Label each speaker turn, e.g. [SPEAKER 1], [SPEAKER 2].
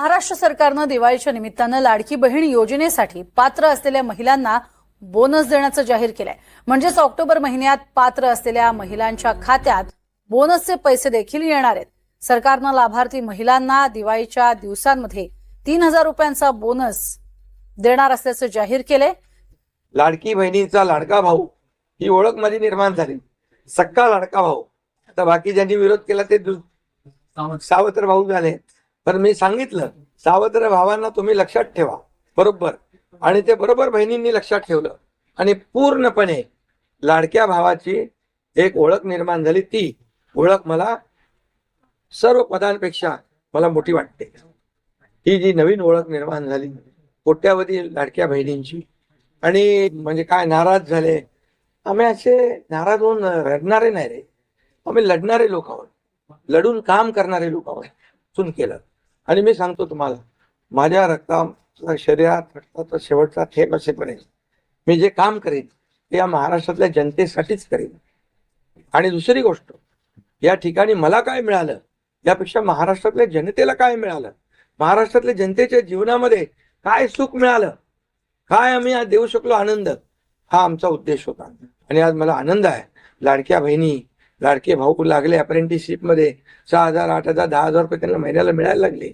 [SPEAKER 1] महाराष्ट्र सरकारनं दिवाळीच्या निमित्तानं लाडकी बहीण योजनेसाठी पात्र असलेल्या महिलांना बोनस देण्याचं जाहीर केलंय. म्हणजेच ऑक्टोबर महिन्यात पात्र असलेल्या महिलांच्या खात्यात बोनसचे पैसे देखील येणार आहेत. सरकारनं लाभार्थी महिलांना दिवाळीच्या दिवसांमध्ये तीन हजार रुपयांचा बोनस देणार असल्याचं जाहीर केलंय.
[SPEAKER 2] लाडकी बहिणीचा लाडका भाऊ ही ओळख माझी निर्माण झाली. सक्का लाडका भाऊ. आता बाकी ज्यांनी विरोध केला ते सावत्र भाऊ झाले. पण मी सांगितलं सावत्र भावांना तुम्ही लक्षात ठेवा. बरोबर. आणि ते बरोबर बहिणींनी लक्षात ठेवलं. आणि पूर्णपणे लाडक्या भावाची एक ओळख निर्माण झाली. ती ओळख मला सर्व पदांपेक्षा मला मोठी वाटते. ही जी नवीन ओळख निर्माण झाली कोट्यावधी लाडक्या बहिणींची. आणि म्हणजे काय नाराज झाले. आम्ही असे नाराज होऊन रडणारे नाही रे. आम्ही लढणारे लोक आहोत. लढून काम करणारे लोक आहोत. केलं. आणि मी सांगतो तुम्हाला माझ्या रक्ता शरीरात रक्ताचा शेवटचा थेंब असेपर्यंत मी जे काम करेन ते या महाराष्ट्रातल्या जनतेसाठीच करेन. आणि दुसरी गोष्ट या ठिकाणी मला काय मिळालं यापेक्षा महाराष्ट्रातल्या जनतेला काय मिळालं? महाराष्ट्रातल्या जनतेच्या जीवनामध्ये काय सुख मिळालं? काय आम्ही आज देऊ शकलो आनंद? हा आमचा उद्देश होता. आणि आज मला आनंद आहे. लाडक्या बहिणी लाडके भाऊ लागले अप्रेंटिसशिपमध्ये सहा हजार आठ हजार दहा हजार रुपये त्यांना महिन्याला मिळायला लागले.